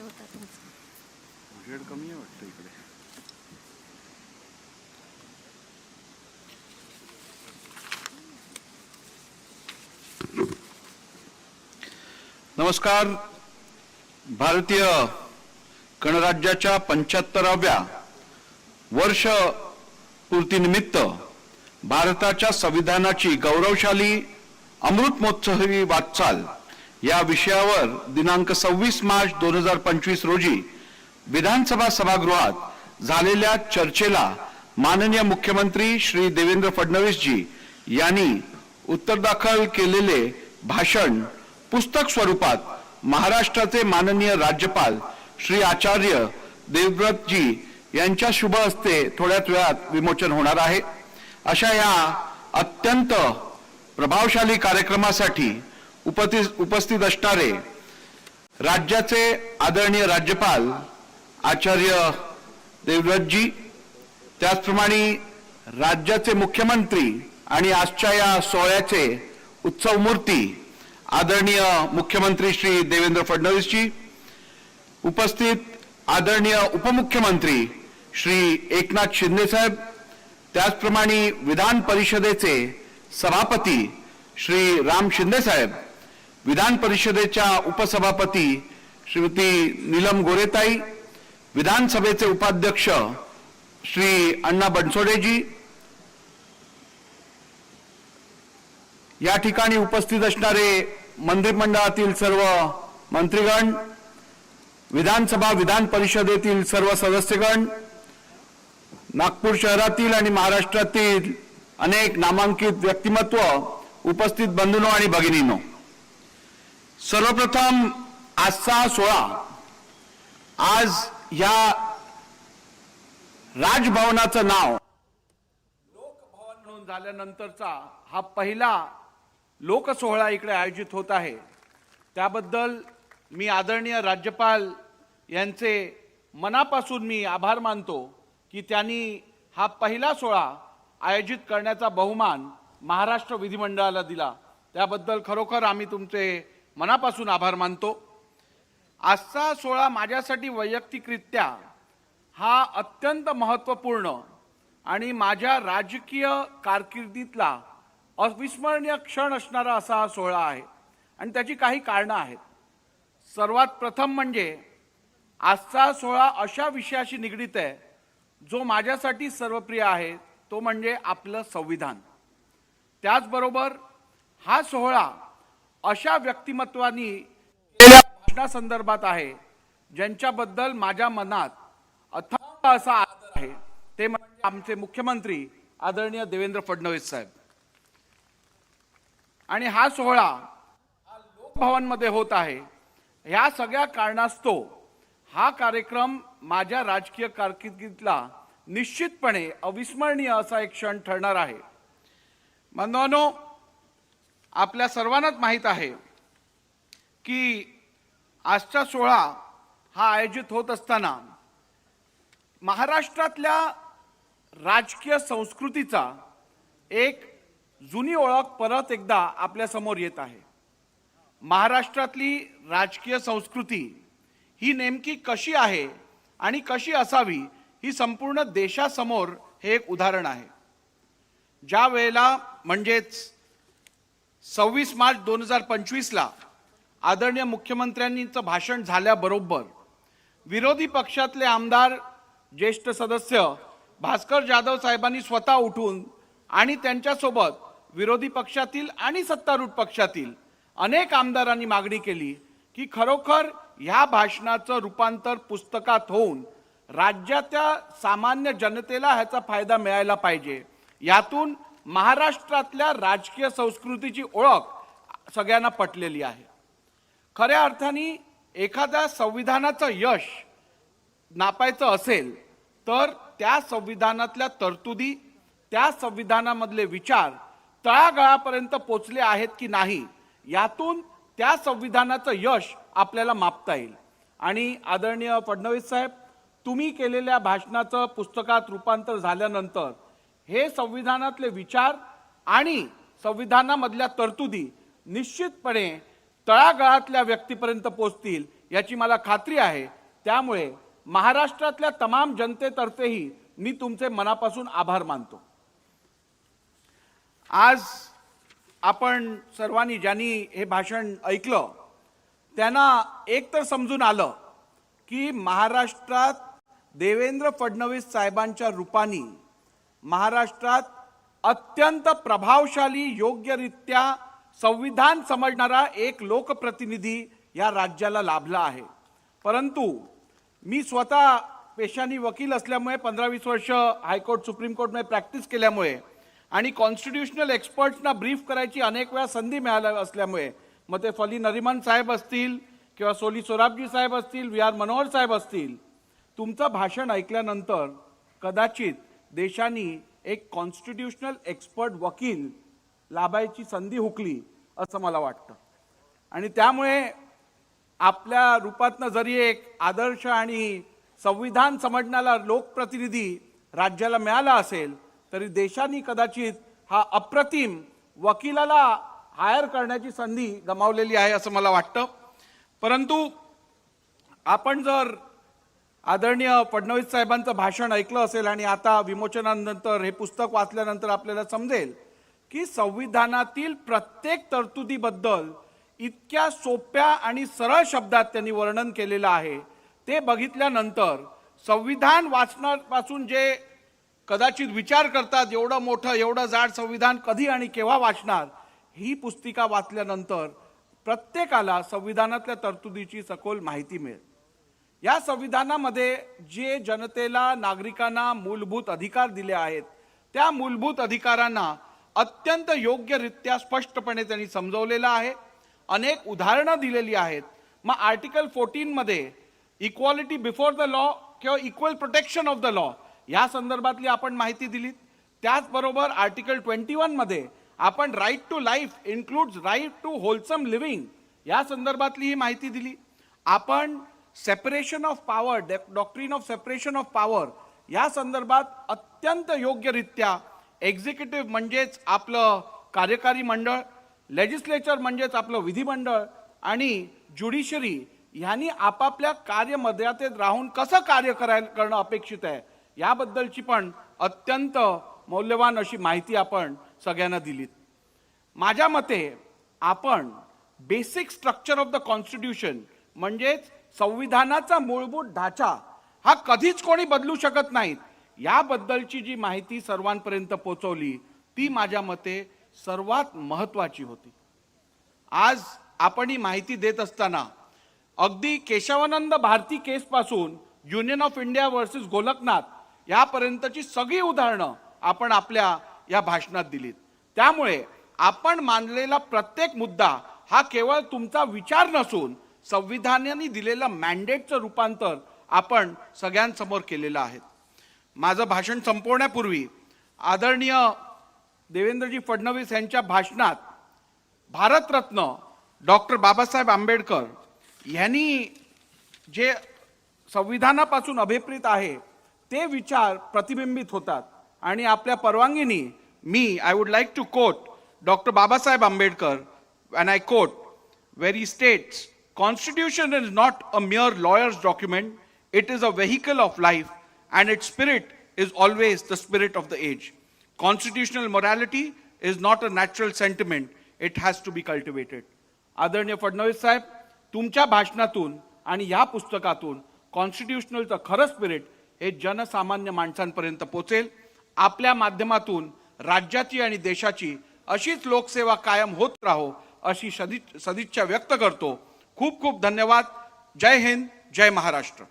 होता तुमचा. उजेड कमी आहे वाटतं इकडे. नमस्कार. भारतीय गणराज्याच्या पंच्याहत्तराव्या वर्ष पूर्तीनिमित्त भारताच्या संविधानाची गौरवशाली अमृत महोत्सवी वाटचाल या विषयावर दिनांक सव्वीस मार्च दोन हजार पंचवीस रोजी विधानसभा सभागृहात झालेल्या चर्चेला माननीय मुख्यमंत्री श्री देवेंद्र फडणवीसजी यांनी उत्तरदाखल केलेले भाषण पुस्तक स्वरूपात महाराष्ट्राचे माननीय राज्यपाल श्री आचार्य देवव्रतजी यांच्या शुभ हस्ते थोड्याच वेळात विमोचन होणार आहे. अशा या अत्यंत प्रभावशाली कार्यक्रमासाठी उपस्थित उपस्थित असणारे राज्याचे आदरणीय राज्यपाल आचार्य देवव्रतजी त्याचप्रमाणे राज्याचे मुख्यमंत्री आणि आजच्या या सोहळ्याचे उत्सव मूर्ती आदरणीय मुख्यमंत्री श्री देवेंद्र फडणवीसजी उपस्थित आदरणीय उपमुख्यमंत्री श्री एकनाथ शिंदे साहेब त्याचप्रमाणे विधान परिषदेचे सभापती श्री राम शिंदे साहेब विधान परिषदेच्या उपसभापती श्रीमती नीलम गोरेताई विधानसभेचे उपाध्यक्ष श्री अण्णा बनसोडेजी या ठिकाणी उपस्थित असणारे मंत्रिमंडळातील सर्व मंत्रीगण विधानसभा विधान परिषदेतील सर्व सदस्यगण नागपूर शहरातील आणि महाराष्ट्रातील अनेक नामांकित व्यक्तिमत्व उपस्थित बंधुनो आणि भगिनीनो. सर्वप्रथम आजचा सोहळा आज या राजभवनाचं नाव. लोकभवन म्हणून झाल्यानंतरचा हा पहिला लोकसोहळा इकडे आयोजित होत आहे. त्याबद्दल मी आदरणीय राज्यपाल यांचे मनापासून मी आभार मानतो की त्यांनी हा पहिला सोहळा आयोजित करण्याचा बहुमान महाराष्ट्र विधिमंडळाला दिला. त्याबद्दल खरोखर आम्ही तुमचे मनापासून आभार मानतो. आजचा सोहळा माझ्यासाठी वैयक्तिकरित्या हा अत्यंत महत्त्वपूर्ण आणि माझ्या राजकीय कारकिर्दीतला अविस्मरणीय क्षण असणारा असा हा सोहळा आहे. आणि त्याची काही कारणं आहेत. सर्वात प्रथम म्हणजे आजचा सोहळा अशा विषयाशी निगडीत आहे जो माझ्यासाठी सर्वप्रिय आहे तो म्हणजे आपलं संविधान. त्याचबरोबर हा सोहळा अशा व्यक्तिमत्वानी केलेल्या भाषणासंदर्भात आहे ज्यांच्याबद्दल माझ्या मनात अथांग असा आदर आहे ते म्हणजे आमचे मुख्यमंत्री आदरणीय देवेंद्र फडणवीस साहेब. आणि हा सोहळा लोकभवनमध्ये होत आहे. ह्या सगळ्या कारणास्तव हा कार्यक्रम माझ्या राजकीय कारकिर्दीतला निश्चितपणे अविस्मरणीय असा एक क्षण ठरणार आहे. बांधवांनो आपल्या सर्वांनाच माहीत आहे की आजचा सोहळा हा आयोजित होत असताना महाराष्ट्रातल्या राजकीय संस्कृतीचा एक जुनी ओळख परत एकदा आपल्यासमोर येत आहे. महाराष्ट्रातली राजकीय संस्कृती ही नेमकी कशी आहे आणि कशी असावी ही संपूर्ण देशासमोर हे एक उदाहरण आहे. ज्या वेळेला म्हणजेच सव्वीस मार्च दोन हजार पंचवीसला आदरणीय मुख्यमंत्र्यांचं भाषण झाल्याबरोबर विरोधी पक्षातले आमदार ज्येष्ठ सदस्य भास्कर जाधव साहेबांनी स्वतः उठून आणि त्यांच्यासोबत विरोधी पक्षातील आणि सत्तारूढ पक्षातील अनेक आमदारांनी मागणी केली की खरोखर ह्या भाषणाचं रूपांतर पुस्तकात होऊन राज्याच्या सामान्य जनतेला ह्याचा फायदा मिळायला पाहिजे. यातून महाराष्ट्रातल्या राजकीय संस्कृतीची ओळख सगळ्यांना पटलेली आहे. खऱ्या अर्थाने एखाद्या संविधानाचं यश नापायचं असेल तर त्या संविधानातल्या तरतुदी त्या संविधानामधले विचार तळागाळापर्यंत पोचले आहेत की नाही यातून त्या संविधानाचं यश आपल्याला मापता येईल. आणि आदरणीय फडणवीस साहेब तुम्ही केलेल्या भाषणाचं पुस्तकात रूपांतर झाल्यानंतर हे संविधानातले विचार आणि संविधानामधल्या तरतुदी निश्चितपणे तळागाळातल्या व्यक्तीपर्यंत पोचतील याची मला खात्री आहे. त्यामुळे महाराष्ट्रातल्या तमाम जनतेतर्फेही मी तुमचे मनापासून आभार मानतो. आज आपण सर्वांनी ज्यांनी हे भाषण ऐकलं त्यांना एक तर समजून आलं की महाराष्ट्रात देवेंद्र फडणवीस साहेबांच्या रूपाने महाराष्ट्रात अत्यंत प्रभावशाली योग्यरित्या संविधान समजणारा एक लोकप्रतिनिधी या राज्याला लाभला आहे. परंतु मी स्वतः पेशानी वकील असल्यामुळे पंधरा वीस वर्ष हायकोर्ट सुप्रीम कोर्टमध्ये प्रॅक्टिस केल्यामुळे आणि कॉन्स्टिट्युशनल एक्सपर्ट्सना ब्रीफ करायची अनेक वेळा संधी मिळाल्या असल्यामुळे मग ते फली नरिमन साहेब असतील किंवा सोली सोराबजी साहेब असतील व्ही आर मनोहर साहेब असतील तुमचं भाषण ऐकल्यानंतर कदाचित देशाने एक कॉन्स्टिट्युशनल एक्सपर्ट वकील लाभायची संधी हुकली असं मला वाटतं. आणि त्यामुळे आपल्या रूपातनं जरी एक आदर्श आणि संविधान समजण्याला लोकप्रतिनिधी राज्याला मिळाला असेल तरी देशाने कदाचित हा अप्रतिम वकिलाला हायर करण्याची संधी गमावलेली आहे असं मला वाटतं. परंतु आपण जर आदरणीय फडणवीस साहेबांचं भाषण ऐकलं असेल आणि आता विमोचनानंतर हे पुस्तक वाचल्यानंतर आपल्याला समजेल की संविधानातील प्रत्येक तरतुदीबद्दल इतक्या सोप्या आणि सरळ शब्दात त्यांनी वर्णन केलेलं आहे. ते बघितल्यानंतर संविधान वाचण्यापासून जे कदाचित विचार करतात एवढं मोठं एवढं जाड संविधान कधी आणि केव्हा वाचणार ही पुस्तिका वाचल्यानंतर प्रत्येकाला संविधानातल्या तरतुदीची सखोल माहिती मिळेल. या संविधानामध्ये जे जनतेला नागरिकांना मूलभूत अधिकार दिले आहेत त्या मूलभूत अधिकारांना अत्यंत योग्यरित्या स्पष्टपणे त्यांनी समजवलेलं आहे. अनेक उदाहरणं दिलेली आहेत. मग आर्टिकल फोर्टीनमध्ये इक्वालिटी बिफोर द लॉ किंवा equal protection of the law या संदर्भातली आपण माहिती दिलीत. त्याचबरोबर आर्टिकल ट्वेंटी वनमध्ये आपण right to life includes right to wholesome living या संदर्भातली ही माहिती दिली. आपण separation of power doctrine of separation of power या संदर्भात अत्यंत योग्यरित्या एक्झिक्युटिव्ह म्हणजेच आपलं कार्यकारी मंडळ लेजिस्लेचर म्हणजेच आपलं विधिमंडळ आणि ज्युडिशरी ह्यांनी आपापल्या कार्यमर्यादेत राहून कसं कार्य करायला करणं अपेक्षित आहे याबद्दलची पण अत्यंत मौल्यवान अशी माहिती आपण सगळ्यांना दिलीत. माझ्या मते आपण basic structure of the constitution म्हणजेच संविधानाचा मूलभूत ढाचा हा कधीच कोणी बदलू शकत नाहीत. याबद्दलची जी माहिती सर्वांपर्यंत पोचवली ती माझ्या मते सर्वात महत्वाची होती. आज आपण ही माहिती देत असताना अगदी Keshavananda Bharati केसपासून union of India versus Golaknath यापर्यंतची सगळी उदाहरणं आपण आपल्या या भाषणात दिलीत. त्यामुळे आपण मानलेला प्रत्येक मुद्दा हा केवळ तुमचा विचार नसून संविधानाने दिलेलं मॅन्डेटचं रूपांतर आपण सगळ्यांसमोर केलेलं आहे. माझं भाषण संपवण्यापूर्वी आदरणीय देवेंद्रजी फडणवीस यांच्या भाषणात भारतरत्न डॉक्टर बाबासाहेब आंबेडकर यांनी जे संविधानापासून अभिप्रेत आहे ते विचार प्रतिबिंबित होतात. आणि आपल्या परवानगीने मी I would like to quote doctor Babasaheb Ambedkar and I quote very states constitution is not a mere lawyer's document it is a vehicle of life and its spirit is always the spirit of the age constitutional morality is not a natural sentiment it has to be cultivated आदरणीय फडणवीस साहेब तुमच्या भाषणातून आणि या पुस्तकातून कॉन्स्टिट्युशनलचं खरं spirit हे जनसामान्य माणसांपर्यंत पोचेल आपल्या माध्यमातून राज्याची आणि देशाची अशीच लोकसेवा कायम होत राहो अशी सदिच्छा व्यक्त करतो खूप खूप धन्यवाद. जय हिंद जय महाराष्ट्र.